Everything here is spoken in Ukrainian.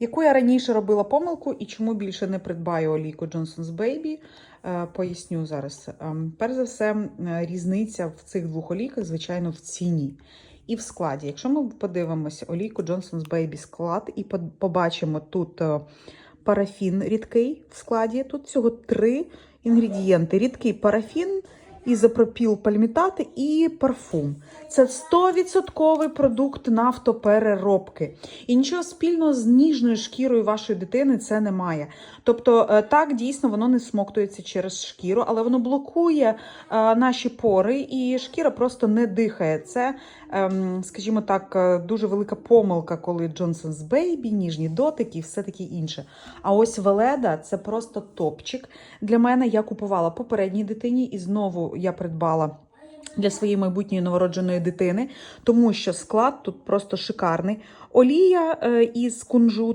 Яку я раніше робила помилку і чому більше не придбаю олійку Johnson's Baby, е, поясню зараз. Ем, Перш за все, е, різниця в цих двох олійках, звичайно, в ціні і в складі. Якщо ми подивимося олійку Johnson's Baby склад і побачимо тут е, парафін рідкий в складі, тут всього три інгредієнти: рідкий парафін, ізопропіл пальмітати і парфум. Це 100% продукт нафтопереробки. І нічого спільного з ніжною шкірою вашої дитини це немає. Тобто, е, так дійсно воно не смоктується через шкіру, але воно блокує е, наші пори, і шкіра просто не дихає. Це, ем, скажімо так, е, дуже велика помилка, коли Johnson's Baby, ніжні дотики і все таке інше. А ось Веледа це просто топчик. Для мене я купувала попередній дитині, і знову я придбала. Для своєї майбутньої новородженої дитини, тому що склад тут просто шикарний. Олія е, із кунжуту.